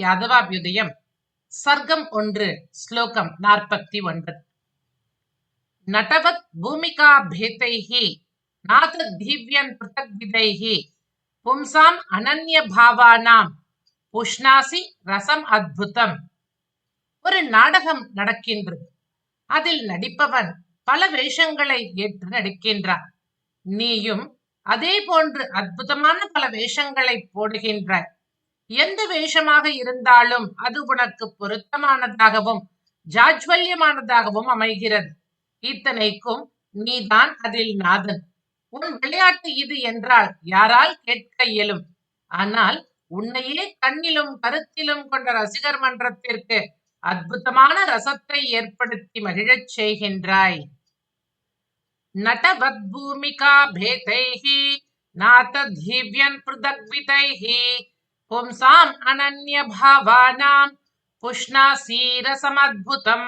யாதவாபியுதயம். சர்க்கம் ஒன்று ஸ்லோகம் நாற்பத்தி ஒன்பது நடவத் பூமிகா பேதைஹி நாத திவ்யன் பிருத்தக்விதைஹி பும்சாம் அனன்ய பாவானாம் புஷ்ணாசி ரசம் அத்புதம். ஒரு நாடகம் நடக்கின்றது. அதில் நடிப்பவன் பல வேஷங்களை ஏற்று நடிக்கின்றான். நீயும் அதே போன்று அற்புதமான பல வேஷங்களை போடுகின்றாய் எந்த வேஷமாக இருந்தாலும் அது உனக்கு பொருத்தமானதாகவும் ஜாஜ்வல்யமானதாகவும் அமைகிறது. இத்தனைக்கும் நீதான் அதில் நாதன். உன் விளையாட்டு இது என்றால் யாரால் கேட்க இயலும்? ஆனால் உன்னையே கண்ணிலும் கருத்திலும் கொண்ட ரசிகர் மன்றத்திற்கு அற்புதமான ரசத்தை ஏற்படுத்தி மகிழச் செய்கின்றாய். நடவத் பூமிகா பேதைஹி நாத திவ்யன் பிருதக்விதைஹி பும்சாம் அனன்ய பாவானாம் புஷ்ணாசி ரசமத்புதம்